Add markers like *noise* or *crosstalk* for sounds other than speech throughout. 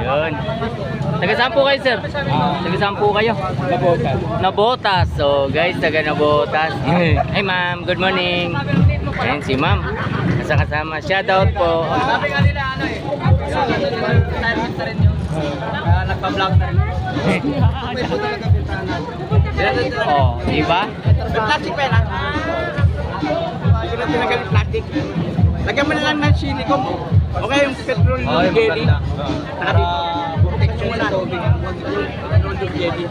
Yun. Taga saan po kayo, sir? Taga saan po kayo? Nabotas. Nabotas. So, guys, taga Nabotas. Hi, ma'am. Good morning. Ayan si ma'am. Nasa kasama. Shoutout po. Sabi nga nila, ano eh. Na rin na rin. Oh, di ba? Plastic pa yun. Yung natin nagaling. Lagyan mo na lang ng silicone. Okay yung petrol ng jelly. Para protection mo na. Petrol ng jelly.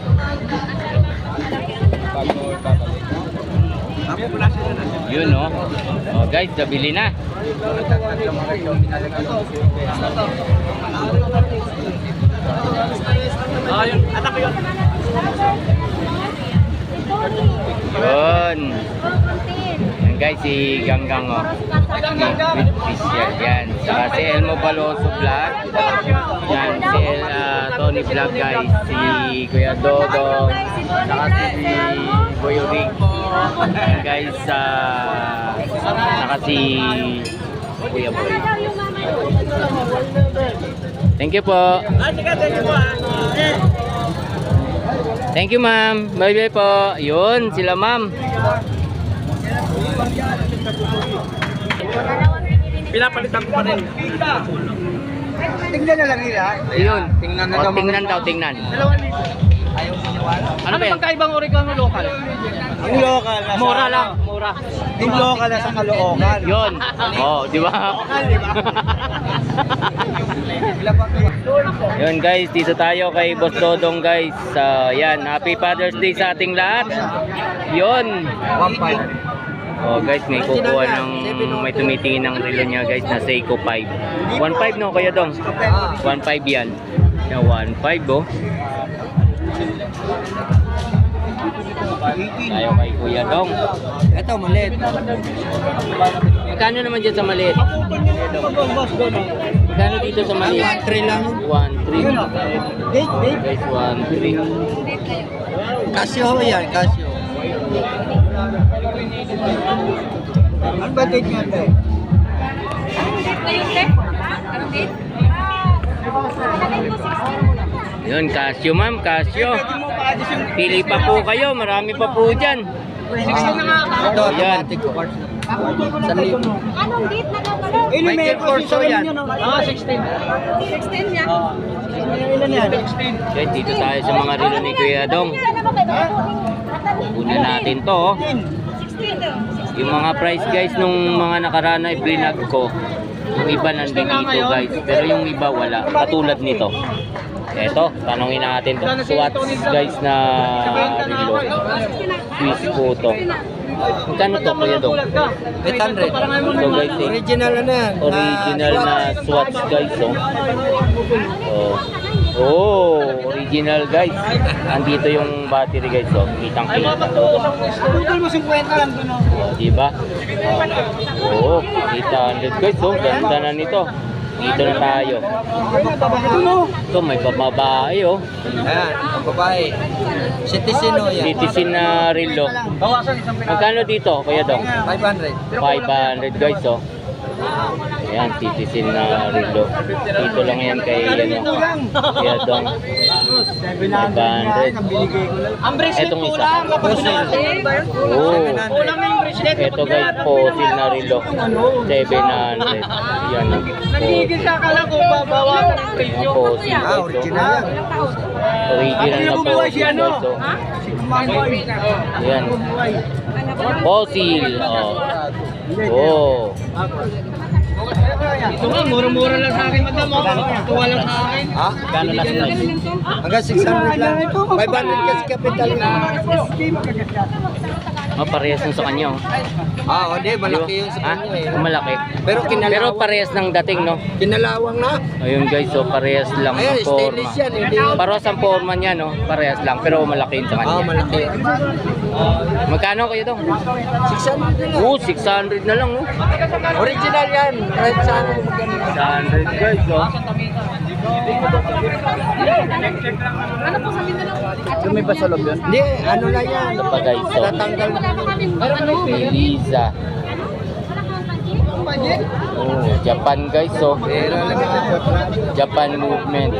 Sila na. Yun, no? Oh, guys, nabili na. Ah, yun. Anak ko yun. Yun. Guys, si Ganggang, oh. With fish yan. Saka si Elmo Baloso Vlog. Yan, si El, ah, Tony Vlog, guys. Si Kuya Dodo. Saka si Boyo Rick. Yan, guys. ah, saka si Kuya Boy. Thank you po. Thank you ma'am. Bye-bye po. Yun, sila, ma'am. Pinapalitan ko pa rin. Tingnan na lang nila. Yun. Tingnan na O, daw. tingnan daw, tingnan. Dalawa nito. Ayaw. Ano ba yan? bang kaibang oregano local? Yung local na sa, Mura lang, mura. Yung local na sa Caloocan. Yun. Oh, di ba? *laughs* Yun guys, dito tayo kay Boss Dodong guys. Uh, yan, happy Father's Day sa ating lahat. Yun. Oh guys, may kukuha ng may tumitingin ng relo niya guys na Seiko 5. 1.5 no kaya dong? 1.5 yan. Yan 1.5 oh. Tayo kay Kuya Dong. Ito, maliit. Magkano naman dyan sa maliit? Magkano dito sa maliit? 1-3 lang. 1.3 Date, date. Guys, 1.3 Casio yan, Casio. Ano ba date nga ito? Yun, Casio ma'am, Casio. Pili pa po kayo, marami pa po dyan. Ito, Yan. automatic libo. Anong date na gagalaw? Eh, Michael Corso yan. Ah, 16. 16 niya? Ilan yan? Guys, dito tayo sa mga relo ni Kuya Dong. Ano Kunin natin to, oh. 16. Yung mga price guys nung mga nakaraan na i-vlog ko, yung iba nandito guys, pero yung iba wala, katulad nito. Eto, tanongin natin to. Swatch guys na relo. Swiss photo. Magkano to Kuya Dong? 800. Ito guys eh. Original yan? Original na swatch guys oh. Oh. Oh, original guys. Andito yung battery guys oh. Kitang kita. Putol mo 50 lang doon. oh. Oh, di ba? Oh, 800 guys oh. Ganda na nito. Dito na tayo. Ito may babae oh. Ayan, ang babae. Citizen ho yan. Citizen na relo. Bawasan isang pinag. Magkano dito, Kuya Dong? 500. 500 guys oh. Ayan, citizen na relo. Dito lang yan kay ano, Kuya Dong. 500. Ang bracelet Etong po isa. lang. Kapag natin. Oh. Ito guys, fossil na relo. 700. Yan. oh. Nagigil ka kala kung babawasan ang Yan, presyo. fossil Ah, original yan. Original na fossil guys. oh. Yan. Fossil. Oh. Oh. Ito nga, mura-mura lang sa akin, madam. oh. Tuwa lang sa akin. Ha? Gano'n last price? Hanggang 600 lang. 500 kasi capital yun. Oh, parehas ng sa kanya. Oh. Ah, hindi. Malaki yun sa kanya eh. Malaki. Pero Pero kinalawang, parehas ng dating, no? kinalawang na. Ayun guys, so parehas lang Ayan, ng forma. stainless yan. Hindi yun. Parehas ang forma niya, no? Parehas lang, pero malaki yun sa Ah, kanya. malaki. Magkano kayo dong? 600 na lang. Oo, 600 na lang, oh. Original yan. Kahit saan mo maganda. 600 guys, oh. Yung may basalog yun? Hindi, ano lang yan. Ito pa guys, oh. Tatanggal Wala pa kami ano. Kay Liza. Oh, Japan guys, so. Kwatra. Japan movement.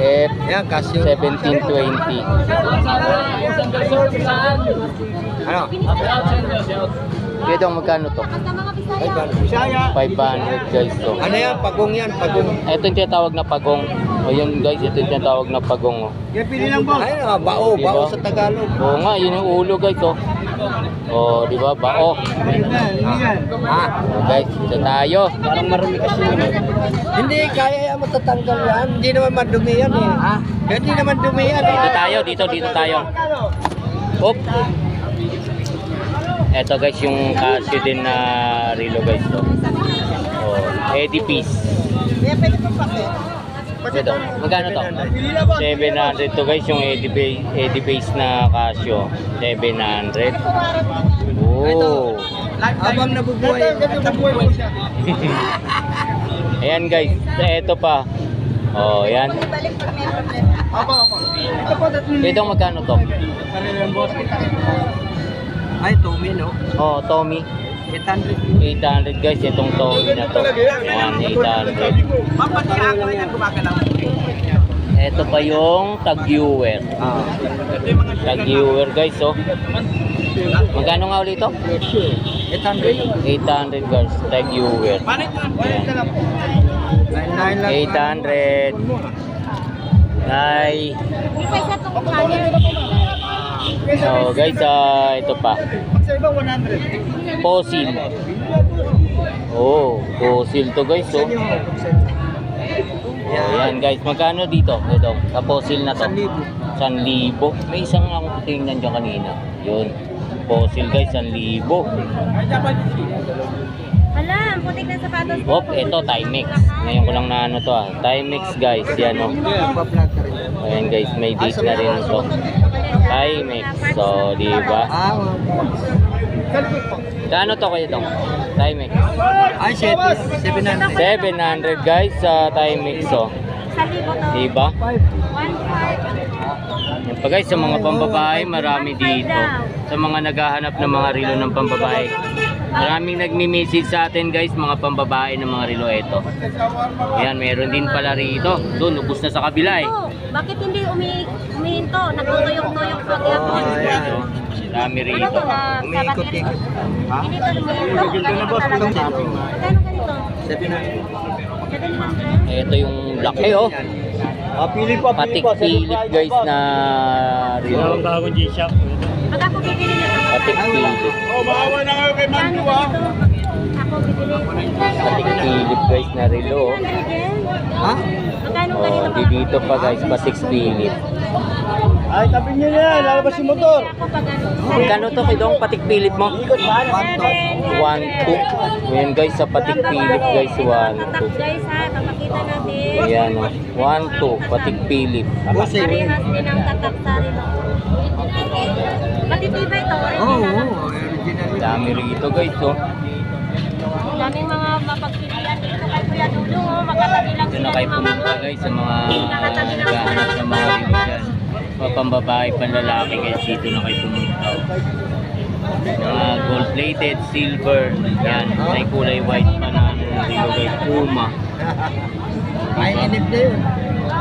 F Yan, Casio. 1720. Ano? Kaya dong magkano to? Basta mga Ay, Bisaya. Bisaya. 500 guys to. Ano yan? Pagong yan, pagong. Ito yung tinatawag na pagong. O yun guys, ito yung tinatawag na pagong. Oh. Kaya pili lang boss. Ay, ah, bao, Diba? bao sa Tagalog. Oo nga, yun yung ulo guys oh. Oh, di ba? Bao. Ah, Oh, guys, ito tayo. parang marumi kasi naman. Hindi, kaya yan matatanggal yan. Hindi naman madumi yan eh. Ha? Hindi naman dumi yan eh. Dito tayo, dito, dito tayo. Oop. Ito guys, yung Casio din na relo guys to. Oh, Eddie Piece. Ito, magkano to? 700 to guys, yung Eddie, Base, Eddie Base na Casio. 700. Oh. Habang nabubuhay. *laughs* Ayan guys, ito pa. Oh, yan. Balik pag may problema. Ito magkano to? Ay, Tommy, no? Oh, Tommy. 800. 800 guys, itong Tommy na to. Yan, 800. Mapati ako yan gumagalaw. Ito pa yung tag-viewer. Ah. Tag-viewer guys, oh. Magkano nga ulit ito? 800. 800 guys, tag-viewer. Panit na. Yan. 99 lang. 800. Ay, camera. So guys, ah, ito pa. Sa iba 100. Fossil. Oh, fossil to guys, oh. Oh, yan guys, magkano dito? Ito, sa fossil na to. 1,000. 1,000. May isang akong tingnan dyan kanina. Yun. Fossil guys, 1,000. Hala, ang putik ng sapatos ko. Ito Timex. Ngayon ko lang na ano to ah. Timex guys, yan oh. Ayan guys, may date na rin to. Timex. So, di ba? Ah, Kano to kayo tong? Timex. ay, 700. 700 guys sa Timex oh. To. Di ba? 1.5. Yan pa guys, sa mga pambabae, marami dito. Sa mga naghahanap ng mga relo ng pambabae. Maraming nagmi-message sa atin guys, mga pambabae ng mga relo ito. Ayan, meron din pala rito. Doon, ubus na sa kabila eh. Bakit hindi umi umihinto? Nagtutuyok-tuyok pa kaya po. Oh, ayan, oh. Dami Ano rito. to na Umiikot-ikot. To talaga. Magkano ganito? 700? Ito yung laki oh. Ah, pili pa, Patik Philip guys na relo. Pag ako bibili nito, Patik Philip. Oh, maawa na kayo kay Magkano ganito? Ako bibili. Patik Philip guys na relo. oh. 300 yen. Ha? Magkano Oh, ganito? di dito pa guys, Patik Philip. Ay, tabi niyo na yan. Lalabas yung motor. Ano. Magkano to kay Dong Patik mo? 1 2. Ngayon guys sa Patik Philip guys 1 Tatak guys ha, papakita natin. 2. Ayan oh. 1 2 Patik eh. Parehas din ang tatak sa rin. Matitibay ito, Oo, original. oh. Dami rito guys oh. Daming mga mapagpipilian dito kay Kuya Dudong. Oh. Makatabi lang Ito sila na kayo ng mga pumunta guys sa mga naghahanap ng mga Mga pambabae, panlalaki guys dito na kayo pumunta. Mga gold plated, silver, yan, may kulay white pa na ano na relo guys, Puma. Ay, inip na yun.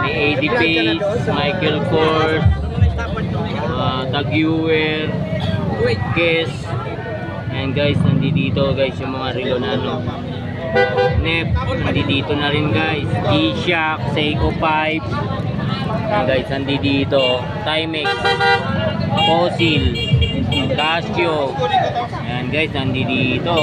May AD Pace, Michael Kors, uh, Taguer, Kiss. Ayan guys, nandito guys yung mga relo na ano. Nep, nandito na rin guys. G-Shock, Seiko 5. Ayan guys, nandito. Timex, Fossil, Casio. Ayan guys, nandito.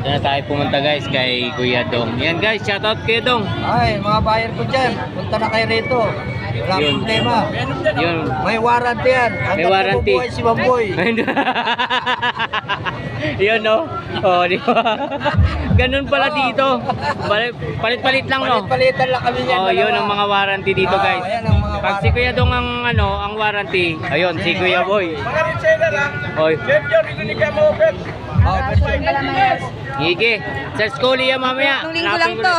Diyan na tayo pumunta guys kay Kuya Dong. Yan guys, shoutout kay Dong. Ay, mga buyer ko dyan, punta na kayo rito. Wala Yun. problema. Yun. May warranty yan. May warranty. nabubuhay si Bamboy. *laughs* Yun no. Oh, di ba? *laughs* Ganun pala dito. Palit- Palit-palit lang no. Palit-palitan lang kami yan. Oh, yun ang mga warranty dito Ah, guys. ayan ang mga Pag si Kuya Dong ang ano, ang warranty. Ayun, si Kuya Boy. Mga reseller lang. Oy, Jeff, yun, hindi ka ma-open. Oh, Gigi. Sa school yan mamaya. Nung linggo lang ko to.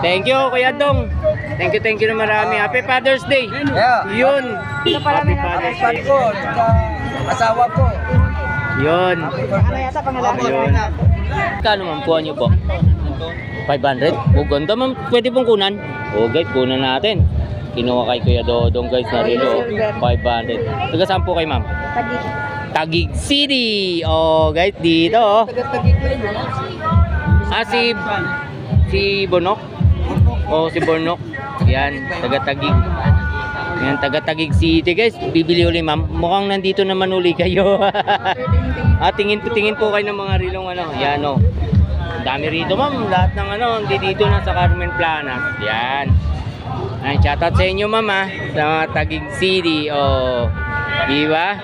Thank you, Kuya Dong. Thank you, thank you na marami. Happy Father's Day. Yeah. Yun. Happy Father's Day. ko, asawa ko. Yun. Ano yata pangalan? Ayun. Kano ma'am, kuha niyo po? 500? O ganda ma'am, pwede pong kunan. O guys, kunan natin. Kinuha kay Kuya Dodong guys na relo. 500. Taga saan po kay ma'am? Taguig City. O guys, dito oh. Ah, si... Si Bonok? O si Bonok. Yan, taga Taguig. Yan, taga Taguig City guys. Bibili uli ma'am. Mukhang nandito naman uli kayo. *laughs* ah, tingin po, tingin po kayo ng mga rilong ano. Yan o. Ang dami rito ma'am. Lahat ng ano, hindi dito na sa Carmen Planas. Yan. Ay, shoutout sa inyo ma'am ah. Sa Taguig City. O, di ba?